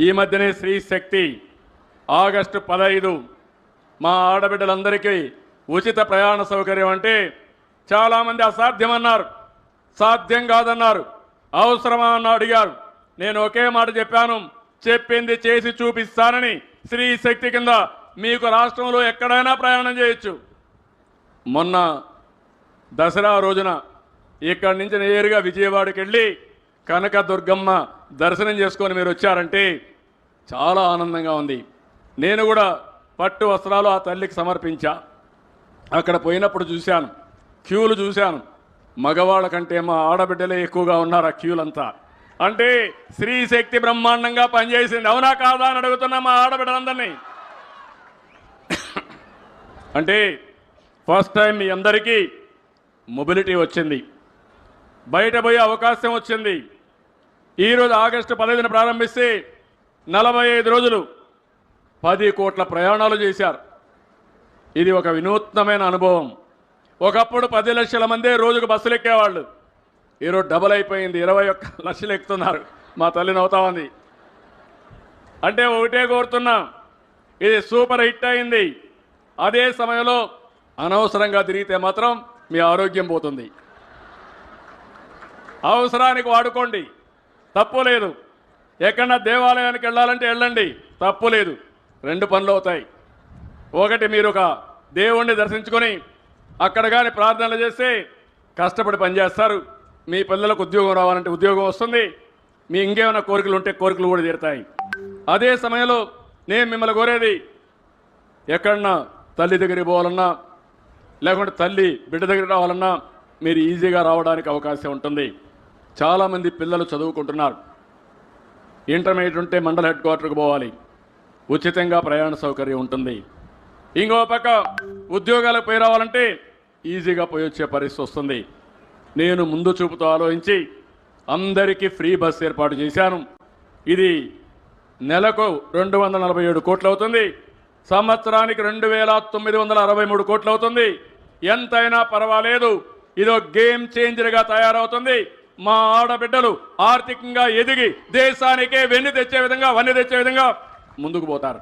ఈ మధ్యనే స్త్రీ శక్తి ఆగస్టు పదహైదు మా ఆడబిడ్డలందరికీ ఉచిత ప్రయాణ సౌకర్యం అంటే చాలామంది అసాధ్యమన్నారు. సాధ్యం కాదన్నారు. అవసరమా అన్న అడిగారు. నేను ఒకే మాట చెప్పాను. చెప్పింది చేసి చూపిస్తానని స్త్రీ శక్తి కింద మీకు రాష్ట్రంలో ఎక్కడైనా ప్రయాణం చేయొచ్చు. మొన్న దసరా రోజున ఇక్కడి నుంచి నేరుగా విజయవాడకి వెళ్ళి కనకదుర్గమ్మ దర్శనం చేసుకొని మీరు వచ్చారంటే చాలా ఆనందంగా ఉంది. నేను కూడా పట్టు వస్త్రాలు ఆ తల్లికి సమర్పించా. అక్కడ పోయినప్పుడు చూశాను. క్యూలు చూశాను. మగవాళ్ళ కంటే మా ఆడబిడ్డలే ఎక్కువగా ఉన్నారు ఆ క్యూలంతా. అంటే స్త్రీ శక్తి బ్రహ్మాండంగా పనిచేసింది. అవునా కాదా అని అడుగుతున్నా మా ఆడబిడ్డలందరినీ. అంటే ఫస్ట్ టైం మీ అందరికీ మొబిలిటీ వచ్చింది. బయట పోయే అవకాశం వచ్చింది. ఈరోజు ఆగస్టు పదహైదున ప్రారంభిస్తే నలభై ఐదు రోజులు పది కోట్ల ప్రయాణాలు చేశారు. ఇది ఒక వినూత్నమైన అనుభవం. ఒకప్పుడు పది లక్షల మందే రోజుకు బస్సులు ఎక్కేవాళ్ళు. ఈరోజు డబుల్ అయిపోయింది ఇరవై ఒక్క లక్షలు ఎక్కుతున్నారు. మా తల్లి నవ్వుతా ఉంది. అంటే ఒకటే కోరుతున్నాం ఇది సూపర్ హిట్ అయింది. అదే సమయంలో అనవసరంగా తిరిగితే మాత్రం మీ ఆరోగ్యం పోతుంది. అవసరానికి వాడుకోండి. తప్పు లేదు. ఎక్కడన్నా దేవాలయానికి వెళ్ళాలంటే వెళ్ళండి. తప్పు లేదు. రెండు పనులు అవుతాయి. ఒకటి మీరు ఒక దేవుణ్ణి దర్శించుకొని అక్కడ కానీ ప్రార్థనలు చేస్తే కష్టపడి పనిచేస్తారు. మీ పిల్లలకు ఉద్యోగం రావాలంటే ఉద్యోగం వస్తుంది. మీ ఇంకేమైనా కోరికలు ఉంటే కోరికలు కూడా తీరుతాయి. అదే సమయంలో నేను మిమ్మల్ని కోరేది ఎక్కడన్నా తల్లి దగ్గరికి పోవాలన్నా లేకుంటే తల్లి బిడ్డ దగ్గరికి రావాలన్నా మీరు ఈజీగా రావడానికి అవకాశం ఉంటుంది. చాలామంది పిల్లలు చదువుకుంటున్నారు. ఇంటర్మీడియట్ ఉంటే మండల హెడ్ క్వార్టర్కి పోవాలి. ఉచితంగా ప్రయాణ సౌకర్యం ఉంటుంది. ఇంకో పక్క ఉద్యోగాలకు పోయి రావాలంటే ఈజీగా పోయి వచ్చే పరిస్థితి వస్తుంది. నేను ముందు చూపుతో ఆలోచించి అందరికీ ఫ్రీ బస్ ఏర్పాటు చేశాను. ఇది నెలకు రెండు వందల నలభై ఏడు కోట్లు అవుతుంది. సంవత్సరానికి రెండు వేల తొమ్మిది వందల అరవై మూడు కోట్లు అవుతుంది. ఎంతైనా పర్వాలేదు. ఇదో గేమ్ చేంజర్గా తయారవుతుంది. మా ఆడబిడ్డలు ఆర్థికంగా ఎదిగి దేశానికే వెన్ను తెచ్చే విధంగా వన్నె తెచ్చే విధంగా ముందుకు పోతారు.